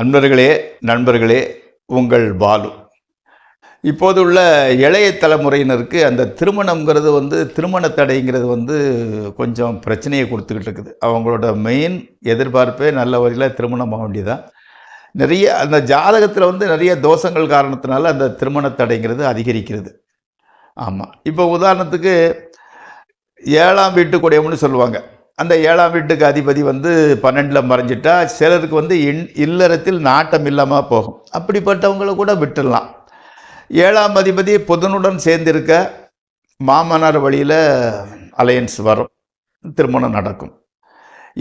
அன்பர்களே நண்பர்களே உங்கள் பாலு. இப்போது உள்ள இளைய தலைமுறையினருக்கு அந்த திருமணங்கிறது வந்து திருமண தடைங்கிறது வந்து கொஞ்சம் பிரச்சனையை கொடுத்துக்கிட்டு இருக்குது. அவங்களோட மெயின் எதிர்பார்ப்பே நல்ல வழியில் திருமணம் ஆக வேண்டியதான் நிறைய அந்த ஜாதகத்தில் வந்து நிறைய தோஷங்கள் காரணத்தினால அந்த திருமண தடைங்கிறது அதிகரிக்கிறது. ஆமாம் இப்போ உதாரணத்துக்கு ஏழாம் வீட்டுக்குடையவன்னு சொல்லுவாங்க. அந்த ஏழாம் வீட்டுக்கு அதிபதி வந்து பன்னெண்டில் மறைஞ்சிட்டா சிலருக்கு வந்து இன் இல்லறத்தில் நாட்டம் இல்லாமல் போகும். அப்படிப்பட்டவங்கள கூட விட்டுடலாம். ஏழாம் அதிபதி புதனுடன் சேர்ந்திருக்க மாமனார் வழியில் அலையன்ஸ் வரும். திருமணம் நடக்கும்.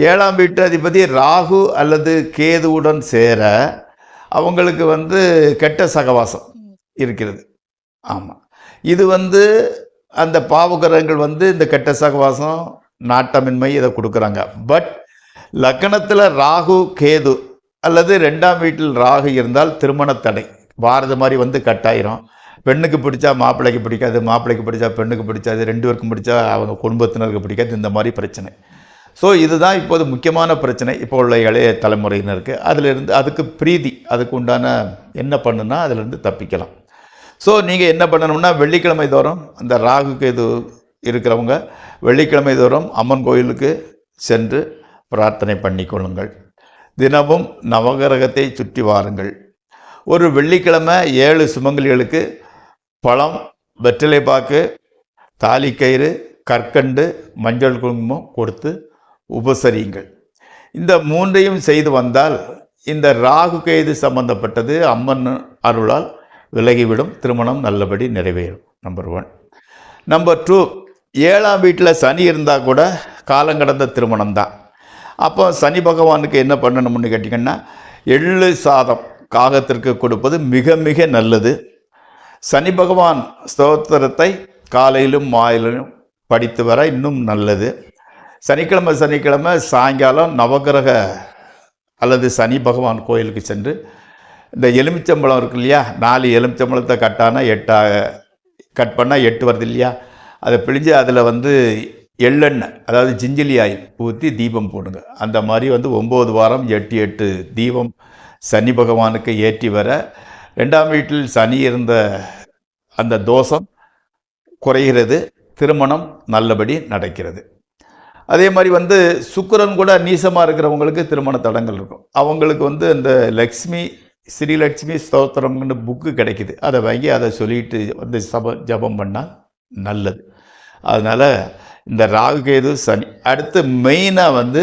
ஏழாம் வீட்டு அதிபதி ராகு அல்லது கேதுவுடன் சேர அவங்களுக்கு வந்து கெட்ட சகவாசம் இருக்கிறது. ஆமாம் இது வந்து அந்த பாவகரங்கள் வந்து இந்த கெட்ட சகவாசம் நாட்டமின்மை இதை கொடுக்குறாங்க. பட் லக்கணத்தில் ராகு கேது அல்லது ரெண்டாம் வீட்டில் ராகு இருந்தால் திருமண தடை. வாரது மாதிரி வந்து கட்டாயிரும். பெண்ணுக்கு பிடிச்சா மாப்பிள்ளைக்கு பிடிக்காது மாப்பிள்ளைக்கு பிடிச்சா பெண்ணுக்கு பிடிச்சாது ரெண்டு பேருக்கும் பிடிச்சா அவங்க குடும்பத்தினருக்கு பிடிக்காது இந்த மாதிரி பிரச்சனை. ஸோ இதுதான் இப்போது முக்கியமான பிரச்சனை. இப்போ உள்ள இளைய தலைமுறையினருக்கு. அதிலிருந்து அதுக்கு பிரீதி அதுக்கு உண்டான என்ன பண்ணுன்னா அதிலிருந்து தப்பிக்கலாம். ஸோ நீங்கள் என்ன பண்ணணும்னா வெள்ளிக்கிழமை தோறும் அந்த ராகுக்கு இது இருக்கிறவங்க வெள்ளிக்கிழமை தோறும் அம்மன் கோயிலுக்கு சென்று பிரார்த்தனை பண்ணிக்கொள்ளுங்கள். தினமும் நவகிரகத்தை சுற்றி வாருங்கள். ஒரு வெள்ளிக்கிழமை ஏழு சுமங்கலிகளுக்கு பழம் வெற்றிலை பாக்கு தாலிக்கயிறு கற்கண்டு மஞ்சள் குங்குமம் கொடுத்து உபசரியுங்கள். இந்த மூன்றையும் செய்து வந்தால் இந்த ராகு கைது சம்பந்தப்பட்டது அம்மன் அருளால் விலகிவிடும். திருமணம் நல்லபடி நிறைவேறும். Number one. நம்பர் டூ ஏழாம் வீட்டில் சனி இருந்தால் கூட காலங்கடந்த திருமணம் தான் அப்போ சனி பகவானுக்கு என்ன பண்ணணும்னு கேட்டிங்கன்னா எள்ளு சாதம் காகத்திற்கு கொடுப்பது மிக மிக நல்லது. சனி பகவான் ஸ்தோத்திரத்தை காலையிலும் மாலையிலும் படித்து வர இன்னும் நல்லது. சனிக்கிழமை சனிக்கிழமை சாயங்காலம் நவகிரக அல்லது சனி பகவான் கோயிலுக்கு சென்று இந்த எலுமிச்சம்பழம் இருக்கு இல்லையா நாலு எலுமிச்சம்பழத்தை கட்டானா எட்டாக கட் பண்ணால் எட்டு வருது இல்லையா அதை பிழிஞ்சு அதில் வந்து எள்ளெண்ணெய் அதாவது ஜிஞ்சிலி ஆயில் ஊற்றி தீபம் போடுங்க. அந்த மாதிரி வந்து ஒம்பது வாரம் எட்டு எட்டு தீபம் சனி பகவானுக்கு ஏற்றி வர. ரெண்டாம் வீட்டில் சனி இருந்த அந்த தோஷம் குறைகிறது திருமணம் நல்லபடி நடக்கிறது. அதே மாதிரி வந்து சுக்கரன் கூட நீசமாக இருக்கிறவங்களுக்கு திருமண தடங்கள் இருக்கும். அவங்களுக்கு வந்து இந்த லக்ஷ்மி ஸ்ரீலக்ஷ்மி ஸ்தோத்திரம்னு புக்கு கிடைக்குது. அதை வாங்கி அதை சொல்லிட்டு வந்து சப ஜபம் பண்ணால் நல்லது. அதனால் இந்த ராகு கேது சனி அடுத்து மெயினாக வந்து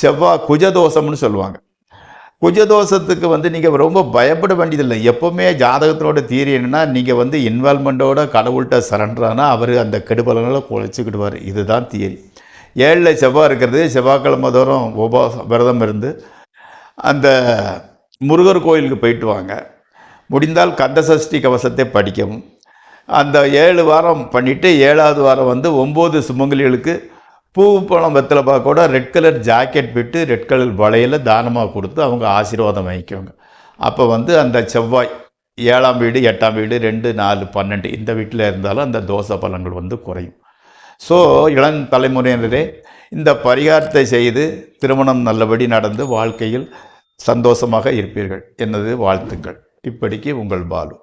செவ்வாய் குஜதோஷம்னு சொல்லுவாங்க. குஜதோஷத்துக்கு வந்து நீங்கள் ரொம்ப பயப்பட வேண்டியதில்லை. எப்போவுமே ஜாதகத்தினோட தீரி என்னென்னா நீங்கள் வந்து இன்வால்மெண்ட்டோட கடவுள்கிட்ட சரண்டரானா அவர் அந்த கெடுபலங்களை குழைச்சிக்கிடுவார் இதுதான் தியரி ஏழில் செவ்வாய் இருக்கிறது. செவ்வாய்க்கிழமை தோறும் உபவாசம் விரதம் இருந்து அந்த முருகர் கோயிலுக்கு போயிட்டு வாங்க. முடிந்தால் கந்தசஷ்டி கவசத்தை படிக்கவும். அந்த ஏழு வாரம் பண்ணிவிட்டு ஏழாவது வாரம் வந்து ஒம்பது சுமங்கலிகளுக்கு பூ பழம் வெத்தலை கூட ரெட் கலர் ஜாக்கெட் விட்டு ரெட் கலர் வளையல தானமாக கொடுத்து அவங்க ஆசீர்வாதம் வாங்கிக்குவாங்க. அப்போ வந்து அந்த செவ்வாய் ஏழாம் வீடு எட்டாம் வீடு ரெண்டு நாலு பன்னெண்டு இந்த வீட்டில் இருந்தாலும் அந்த தோசை பழங்கள் வந்து குறையும். ஸோ இளம் தலைமுறையினரே இந்த பரிகாரத்தை செய்து திருமணம் நல்லபடி நடந்து வாழ்க்கையில் சந்தோஷமாக இருப்பீர்கள். என்னது? வாழ்த்துக்கள். இப்படிக்கு உங்கள் பாலு.